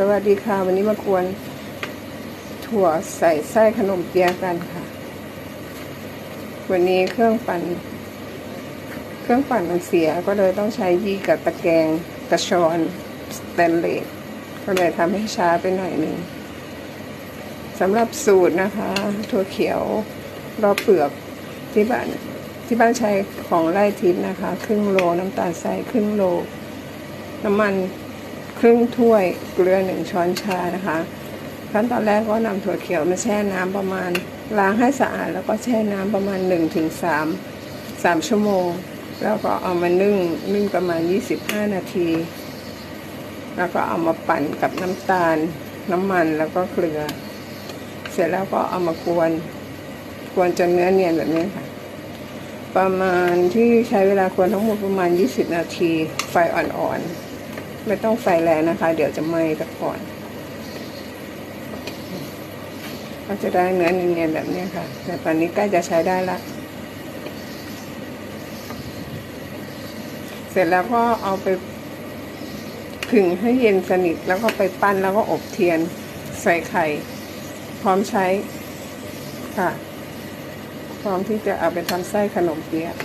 สวัสดีค่ะ วันนี้มากวนถั่วใส่ไส้ขนมเปี๊ยะกันค่ะ วันนี้เครื่องปั่น เครื่องปั่นมันเสียก็เลยต้องใช้ยีกับตะแกรงกระชอนสแตนเลสก็เลยทำให้ช้าไปหน่อยหนึ่งสำหรับสูตรนะคะ ถั่วเขียวรอบเปลือกที่บ้านที่บ้านใช้ของไร่ทิพย์นะคะ ครึ่งโลน้ำตาลทรายครึ่งโล น้ำมัน ครึ่งถ้วยเกลือหนึ่งช้อนชานะคะ ขั้นตอนแรกก็นำถั่วเขียวมาแช่น้ำประมาณ ล้างให้สะอาดแล้วก็แช่น้ำประมาณ1-3ถึง3 3 ชั่วโมง แล้วก็เอามานึ่งนึ่งประมาณ 25 นาที แล้วก็เอามาปั่นกับน้ำตาล น้ำมันแล้วก็เกลือ เสร็จแล้วก็เอามากวนกวนจนเนื้อเนียนแบบนี้ค่ะประมาณที่ใช้เวลากวนทั้งหมดประมาณ 20 นาที ไฟอ่อนๆ ไม่ต้องไฟแรงนะคะ เดี๋ยวจะไหม้ตะก่อนก็จะได้เนื้อเนียนๆแบบนี้ค่ะ แต่ตอนนี้ใกล้จะใช้ได้ละ เสร็จแล้วก็เอาไปผึ่งให้เย็นสนิทแล้วก็ไปปั้นแล้วก็อบเทียนใส่ไข่ พร้อมใช้ค่ะ พร้อมที่จะเอาไปทำไส้ขนมเปี๊ยะ